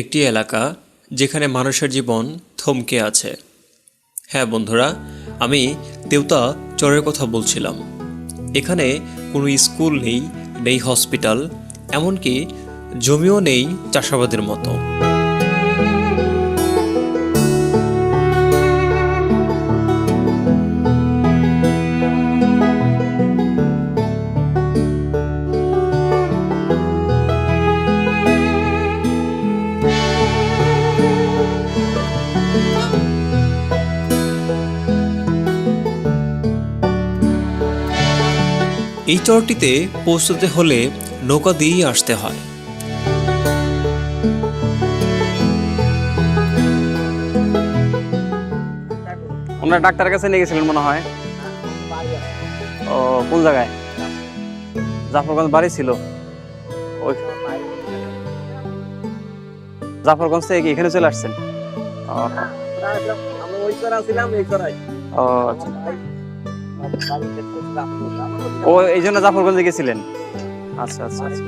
একটি এলাকা যেখানে মানুষের জীবন থমকে আছে। হ্যাঁ বন্ধুরা, আমি দেউতা চরের কথা বলছিলাম। এখানে কোনো স্কুল নেই নেই হসপিটাল, এমনকি জমিও নেই চাষাবাদের মতো। এই চরটিতে পৌঁছতে হলে নৌকা দিয়েই আসতে হয়। ওনার ডাক্তারের কাছে নিয়ে গেছিলেন মনে হয়? ও কোন জায়গায়? জাফরগঞ্জ বাড়ি ছিল? ওই জাফরগঞ্জ থেকে এখানে চলে আসছেন? ও, আচ্ছা। ও, এই জন্য জাফরগঞ্জে গেছিলেন? আচ্ছা আচ্ছা আচ্ছা।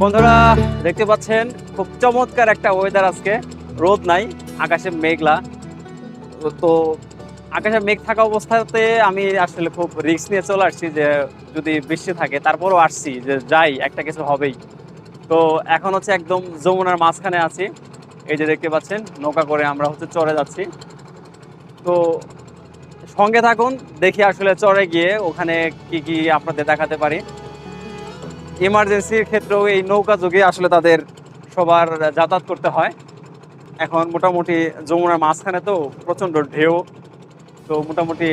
বন্ধুরা, দেখতে পাচ্ছেন, খুব চমৎকার একটা ওয়েদার আজকে। রোদ নাই, আকাশে মেঘলা। তো আকাশে মেঘ থাকা অবস্থাতে আমি আসলে খুব রিস্ক নিয়ে চলে আসছি যে যদি বৃষ্টি থাকে, তারপরও আসছি যে যাই, একটা কিছু হবেই। তো এখন হচ্ছে একদম যমুনার মাঝখানে আছি। এই যে দেখতে পাচ্ছেন, নৌকা করে আমরা হচ্ছে চড়ে যাচ্ছি। তো সঙ্গে থাকুন, দেখি আসলে চড়ে গিয়ে ওখানে কি কি আপনাদের দেখাতে পারি। ইমার্জেন্সির ক্ষেত্রেও এই নৌকা যোগে আসলে তাদের সবার যাতায়াত করতে হয়। এখন মোটামুটি যমুনার মাঝখানে তো প্রচণ্ড ঢেউ। তো মোটামুটি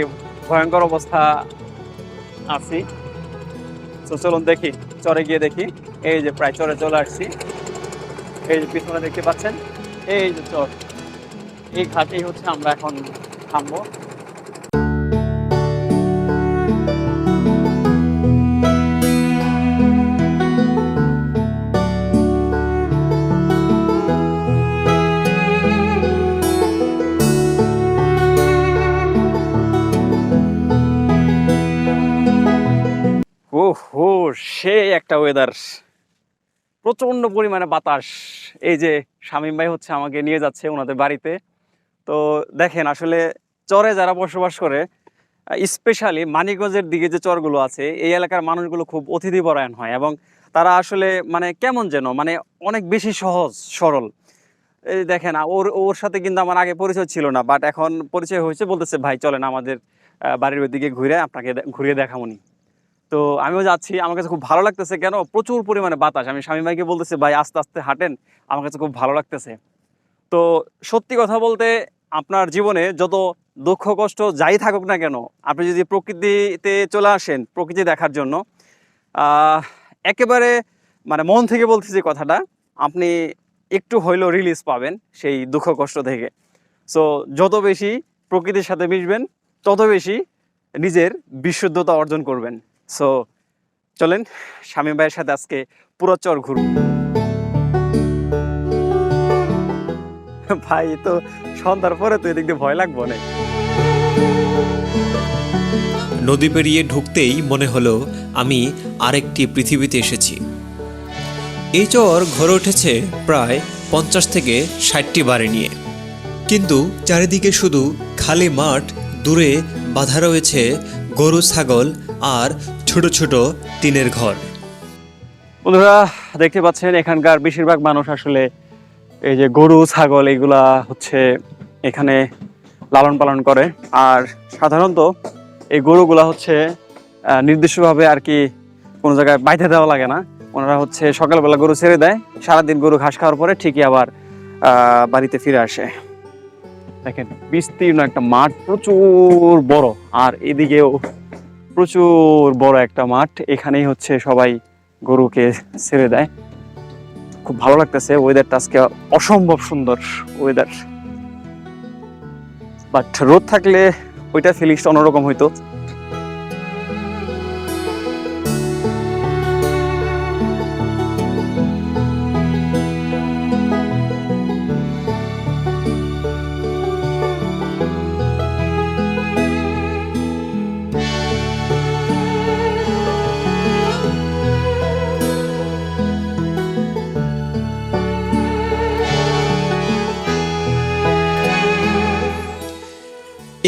ভয়ঙ্কর অবস্থা আছি। তো চলুন দেখি, চরে গিয়ে দেখি। এই যে প্রায় চরে চলে আসছি। এই যে পিছনে দেখতে পাচ্ছেন, এই যে চর। এই ঘাটেই হচ্ছে আমরা এখন থামবো। ওয়েদার প্রচণ্ড পরিমাণে বাতাস। এই যে শামীম ভাই হচ্ছে আমাকে নিয়ে যাচ্ছে ওনাদের বাড়িতে। তো দেখেন আসলে চরে যারা বসবাস করে স্পেশালি মানিকগঞ্জের দিকে যে চরগুলো আছে, এই এলাকার মানুষগুলো খুব অতিথিপরায়ণ হয় এবং তারা আসলে মানে কেমন যেন মানে অনেক বেশি সহজ, সরল। এই দেখেন, ওর ওর সাথে কিন্তু আমার আগে পরিচয় ছিল না বাট এখন পরিচয় হয়েছে, বলতেছে, ভাই, চলেন আমাদের বাড়ির ওইদিকে ঘুরে আপনাকে ঘুরিয়ে দেখামনি। তো আমিও যাচ্ছি। আমার কাছে খুব ভালো লাগতেছে। কেন? প্রচুর পরিমাণে বাতাস। আমি স্বামী ভাইকে বলতেছি, ভাই, আস্তে আস্তে হাঁটেন। আমার কাছে খুব ভালো লাগতেছে। তো সত্যি কথা বলতে, আপনার জীবনে যত দুঃখ, কষ্ট যাই থাকুক না কেন, আপনি যদি প্রকৃতিতে চলে আসেন, প্রকৃতি দেখার জন্য একেবারে মানে মন থেকে বলতেছি কথাটা, আপনি একটু হইলেও রিলিজ পাবেন সেই দুঃখ, কষ্ট থেকে। সো যত বেশি প্রকৃতির সাথে মিশবেন, তত বেশি নিজের বিশুদ্ধতা অর্জন করবেন। সো চলেন স্বামী ভাইয়ের সাথে আজকে পুরো চর ঘুরব। ভাই, তো সন্ধ্যার পরে তো এদিক দিয়ে ভয় লাগবো না নদী পেরিয়ে ঢুকতেই মনে হলো আমি আরেকটি পৃথিবীতে এসেছি। এই চর ঘরে উঠেছে প্রায় পঞ্চাশ থেকে ষাটটি বাড়ি নিয়ে। কিন্তু চারিদিকে শুধু খালি মাঠ, দূরে বাধা রয়েছে গরু, ছাগল আর ছোট ছোট টিনের ঘর। বন্ধুরা, দেখতে পাচ্ছেন, এখানকার বেশিরভাগ মানুষ আসলে এই যে গরু, ছাগল, এগুলা হচ্ছে এখানে লালন পালন করে। আর সাধারণত এই গরুগুলা হচ্ছে নির্দিষ্টভাবে আর কি কোনো জায়গায় বাইতে দেওয়া লাগে না। ওনারা হচ্ছে সকালবেলা গরু ছেড়ে দেয়, সারাদিন গরু ঘাস খাওয়ার পরে ঠিকই আবার বাড়িতে ফিরে আসে। দেখেন, বিস্তীর্ণ একটা মাঠ, প্রচুর বড়। আর এদিকেও প্রচুর বড় একটা মাঠ। এখানেই হচ্ছে সবাই গরুকে ছেড়ে দেয়। খুব ভালো লাগতেছে ওয়েদারটা আজকে অসম্ভব সুন্দর ওয়েদার বাট রোদ থাকলে ওইটা ফিলিংসটা অন্যরকম হইতো।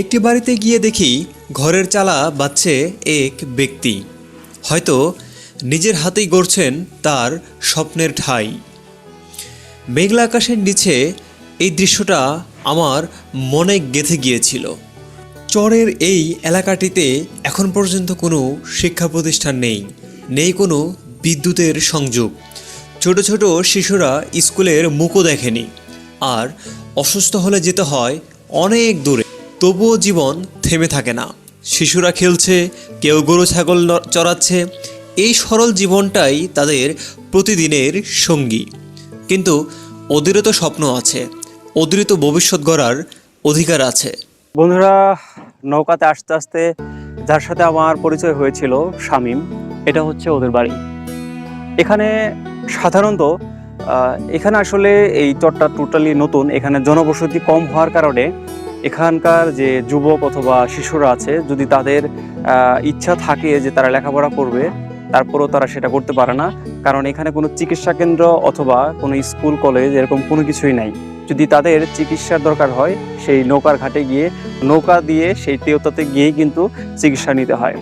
একটি বাড়িতে গিয়ে দেখি ঘরের চালা বাচ্ছে এক ব্যক্তি। হয়তো নিজের হাতেই গড়ছেন তার স্বপ্নের ঠাঁই। মেঘলা আকাশের নিচে এই দৃশ্যটা আমার মনে গেঁথে গিয়েছিল। চরের এই এলাকাটিতে এখন পর্যন্ত কোনো শিক্ষা প্রতিষ্ঠান নেই নেই কোনো বিদ্যুতের সংযোগ। ছোট ছোট শিশুরা স্কুলের মুখও দেখেনি, আর অসুস্থ হলে যেতে হয় অনেক দূরে। তবুও জীবন থেমে থাকে না। শিশুরা খেলছে, কেউ গরু, ছাগল চড়াচ্ছে। এই সরল জীবনটাই তাদের প্রতিদিনের সঙ্গী। কিন্তু ওদেরও তো স্বপ্ন আছে ওদেরও তো ভবিষ্যৎ গড়ার অধিকার আছে। বন্ধুরা, নৌকাতে আস্তে আস্তে যার সাথে আমার পরিচয় হয়েছিল, শামীম, এটা হচ্ছে ওদের বাড়ি। এখানে সাধারণত এখানে আসলে এই চরটা টোটালি নতুন, এখানে জনবসতি কম হওয়ার কারণে এখানকার যে যুবক অথবা শিশুরা আছে, যদি তাদের ইচ্ছা থাকে যে তারা লেখাপড়া করবে, তারপরেও তারা সেটা করতে পারে না। কারণ এখানে কোনো চিকিৎসা কেন্দ্র অথবা কোনো স্কুল, কলেজ এরকম কোনো কিছুই নাই। যদি তাদের চিকিৎসার দরকার হয়, সেই নৌকার ঘাটে গিয়ে, নৌকা দিয়ে সেই তেওতাতে গিয়েই কিন্তু চিকিৎসা নিতে হয়।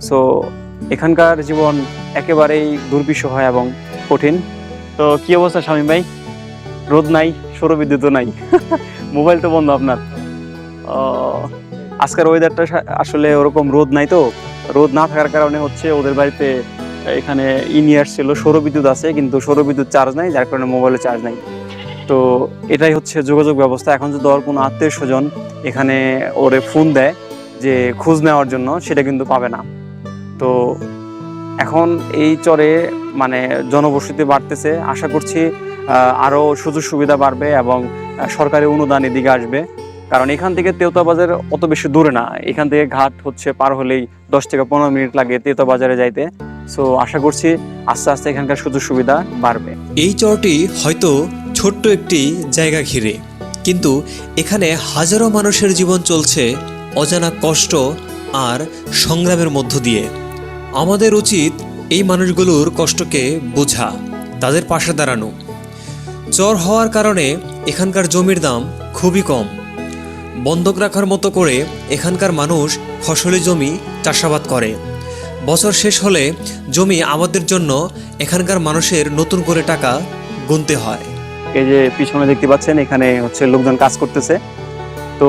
সো এখানকার জীবন একেবারেই দুর্বিষহ হয় এবং কঠিন। তো কি অবস্থা স্বামী ভাই? রোদ নাই, সৌরবিদ্যুৎও নাই। মোবাইল তো বন্ধ আপনার। আজকের ওয়েদারটা আসলে ওরকম রোদ নাই তো। রোদ না থাকার কারণে হচ্ছে ওদের বাড়িতে এখানে ই নিয়ে আসছিল সৌরবিদ্যুৎ আছে, কিন্তু সৌরবিদ্যুৎ চার্জ নাই, যার কারণে মোবাইলে চার্জ নাই। তো এটাই হচ্ছে যোগাযোগ ব্যবস্থা। এখন যদি ওর কোনো আত্মীয় স্বজন এখানে ওরে ফোন দেয় যে খোঁজ নেওয়ার জন্য, সেটা কিন্তু পাবে না। তো এখন এই চরে মানে জনবসতি বাড়তেছে। আশা করছি আরও সুযোগ সুবিধা বাড়বে এবং সরকারি অনুদান এদিকে আসবে। কারণ এখান থেকে তেওতা বাজার অত বেশি দূরে না। এখান থেকে ঘাট হচ্ছে পার হলেই দশ থেকে পনেরো মিনিট লাগে তেওতা বাজারে যাইতে। সো আশা করছি আস্তে আস্তে এখানকার সুযোগ সুবিধা বাড়বে। এই চরটি হয়তো ছোট্ট একটি জায়গা ঘিরে, কিন্তু এখানে হাজারো মানুষের জীবন চলছে অজানা কষ্ট আর সংগ্রামের মধ্য দিয়ে। আমাদের উচিত এই মানুষগুলোর কষ্টকে বোঝা, তাদের পাশে দাঁড়ানো। চর হওয়ার কারণে এখানকার জমির দাম খুবই কম। বন্ধক রাখার মতো করে এখানকার মানুষ ফসলি জমি চাষাবাদ করে। বছর শেষ হলে জমি আবাদের জন্য এখানকার মানুষের নতুন করে টাকা গুনতে হয়। এই যে পিছনে দেখতে পাচ্ছেন, এখানে হচ্ছে লোকজন কাজ করতেছে। তো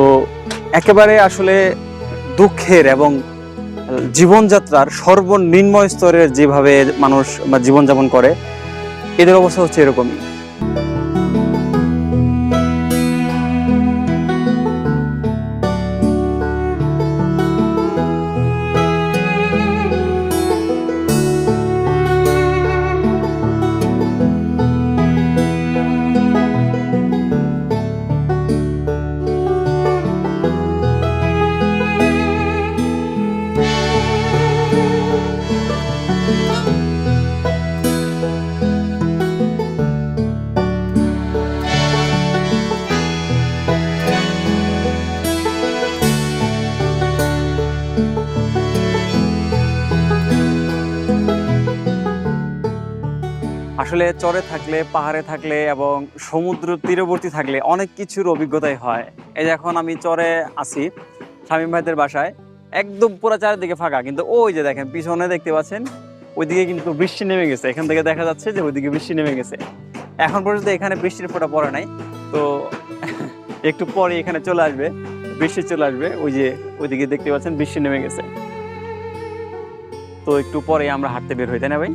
একেবারে আসলে দুঃখের এবং জীবনযাত্রার সর্বনিম্ন স্তরের যেভাবে মানুষ জীবনযাপন করে, এদের অবস্থা হচ্ছে এরকমই। আসলে চরে থাকলে, পাহাড়ে থাকলে এবং সমুদ্র তীরবর্তী থাকলে অনেক কিছুর অভিজ্ঞতাই হয়। এই যে এখন আমি চরে আছি, শামীম ভাইদের বাসায়, একদম পুরো চারিদিকে ফাঁকা। কিন্তু ওই যে দেখেন, পিছনে দেখতে পাচ্ছেন, ওইদিকে কিন্তু বৃষ্টি নেমে গেছে। এখান থেকে দেখা যাচ্ছে যে ওইদিকে বৃষ্টি নেমে গেছে। এখন পর্যন্ত এখানে বৃষ্টির ফোঁটা পড়ে নাই। তো একটু পরে এখানে চলে আসবে, বৃষ্টি চলে আসবে, ওই যে ওইদিকে দেখতে পাচ্ছেন বৃষ্টি নেমে গেছে। তো একটু পরে আমরা হাঁটতে বের হই, তাই না ভাই?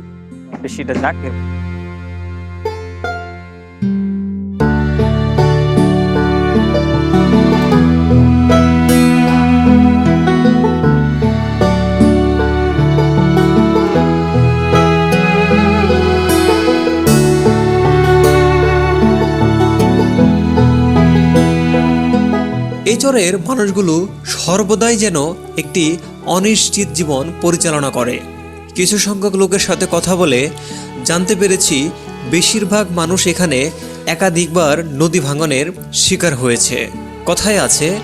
বৃষ্টিটা যাক। এই মানুষগুলো সর্বদাই যেন একটি অনিশ্চিত জীবন পরিচালনা করে। কিছু সংখ্যক লোকের সাথে কথা বলে জানতে পেরেছি বেশিরভাগ মানুষ এখানে একাধিকবার নদী ভাঙনের শিকার হয়েছে। কথায় আছে,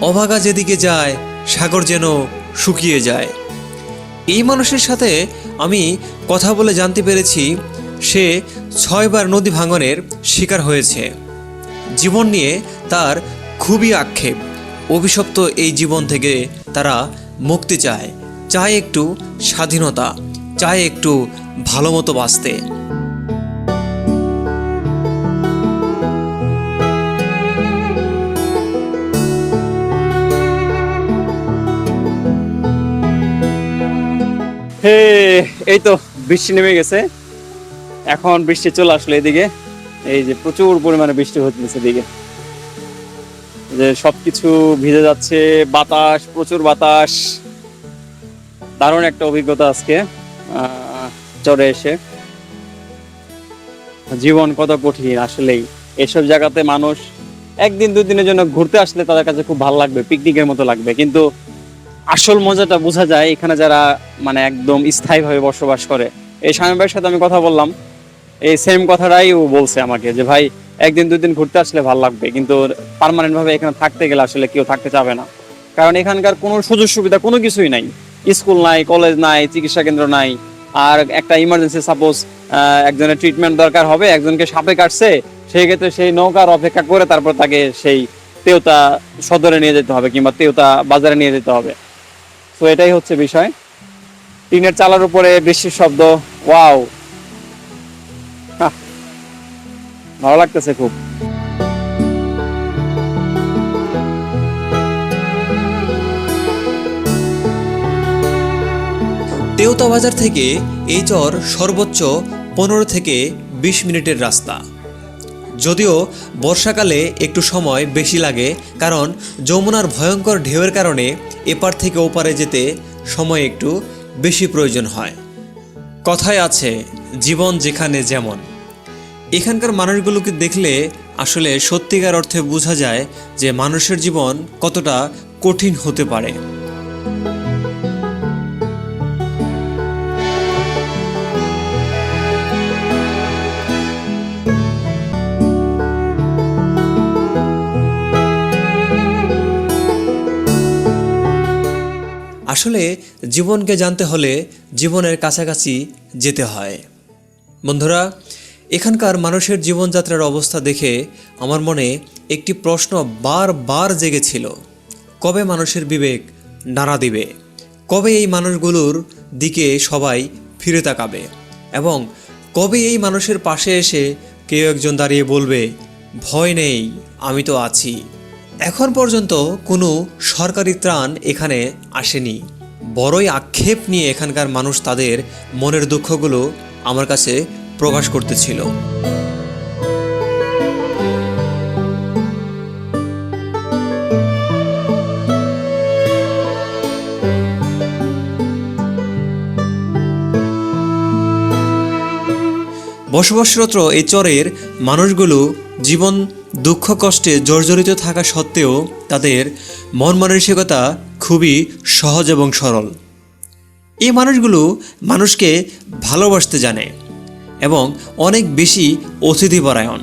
অভাগা যেদিকে যায়, সাগর যেন শুকিয়ে যায়। এই মানুষের সাথে আমি কথা বলে জানতে পেরেছি, সে ছয়বার নদী ভাঙনের শিকার হয়েছে। জীবন নিয়ে তার খুবই আক্ষেপ। অভিশপ্ত এই জীবন থেকে তারা মুক্তি চায়। চায় একটু স্বাধীনতা, চায় একটু ভালো মতো বাঁচতে। হে, এই তো বৃষ্টি নেমে গেছে। এখন বৃষ্টি চলে আসলো এদিকে। এই যে প্রচুর পরিমাণে বৃষ্টি হচ্ছে এদিকে। যে সবকিছু ভিজে যাচ্ছে, বাতাস, প্রচুর বাতাস। দারুণ একটা অভিজ্ঞতা আজকে চড়ে এসে। জীবন কত কঠিন, আসলেই। এসব জায়গাতে মানুষ একদিন দুদিনের জন্য ঘুরতে আসলে তাদের কাছে খুব ভালো লাগবে, পিকনিকের মতো লাগবে। কিন্তু আসল মজাটা বোঝা যায় এখানে যারা মানে একদম স্থায়ীভাবে বসবাস করে। এই স্বামী ভাইয়ের সাথে আমি কথা বললাম। এই সেম কথাটাই ও বলছে আমাকে যে, ভাই একদিন দুই দিন ঘুরতে আসলে ভালো লাগবে, কিন্তু পার্মানেন্ট ভাবে এখানে থাকতে গেলে আসলে কেউ থাকতে চাবে না। কারণ এখানকার কোনো সুযোগ সুবিধা কোনো কিছুই নাই। স্কুল নাই কলেজ নাই, চিকিৎসা কেন্দ্র নাই, আর একটা ইমার্জেন্সি সাপোজ একজনের ট্রিটমেন্ট দরকার হবে, একজনকে সাপে কাটছে সেই ক্ষেত্রে সেই নৌকার অপেক্ষা করে তারপর তাকে সেই তেউতা সদরে নিয়ে যেতে হবে কিংবা তেওতা বাজারে নিয়ে যেতে হবে। তো এটাই হচ্ছে বিষয়। টিনের চালার উপরে বৃষ্টির শব্দ ওয়াও ভালো লাগতেছে খুব। তেওতা বাজার থেকে এই চর সর্বোচ্চ পনেরো থেকে বিশ মিনিটের রাস্তা। যদিও বর্ষাকালে একটু সময় বেশি লাগে, কারণ যমুনার ভয়ঙ্কর ঢেউয়ের কারণে এপার থেকে ওপারে যেতে সময় একটু বেশি প্রয়োজন হয়। কথায় আছে, জীবন যেখানে যেমন। এখানকার মানুষগুলোকে দেখলে আসলে সত্যিকার অর্থে বোঝা যায় যে মানুষের জীবন কতটা কঠিন হতে পারে। আসলে জীবনকে জানতে হলে জীবনের কাছাকাছি যেতে হয়। বন্ধুরা এখানকার মানুষের জীবনযাত্রার অবস্থা দেখে আমার মনে একটি প্রশ্ন বারবার জেগেছিল, কবে মানুষের বিবেক নাড়া দিবে? কবে এই মানুষগুলোর দিকে সবাই ফিরে তাকাবে? এবং কবে এই মানুষের পাশে এসে কেউ একজন দাঁড়িয়ে বলবে, ভয় নেই, আমি তো আছি এখন পর্যন্ত কোনো সরকারি ত্রাণ এখানে আসেনি। বড়ই আক্ষেপ নিয়ে এখানকার মানুষ তাদের মনের দুঃখগুলো আমার কাছে প্রকাশ করতেছিল। বসবাসরত এই চরের মানুষগুলো জীবন, দুঃখ, কষ্টে জর্জরিত থাকা সত্ত্বেও তাদের মন মানসিকতা খুবই সহজ এবং সরল। এই মানুষগুলো মানুষকে ভালোবাসতে জানে। এবং অনেক বেশি অতিথিপরায়ণ।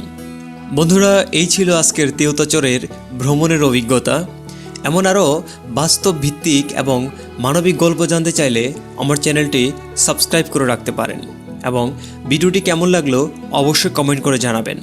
বন্ধুরা, এই ছিল আজকের তেওতাচরের ভ্রমণের অভিজ্ঞতা। এমন আরও বাস্তব ভিত্তিক এবং মানবিক গল্প জানতে চাইলে আমার চ্যানেলটি সাবস্ক্রাইব করে রাখতে পারেন এবং ভিডিওটি কেমন লাগল অবশ্যই কমেন্ট করে জানাবেন।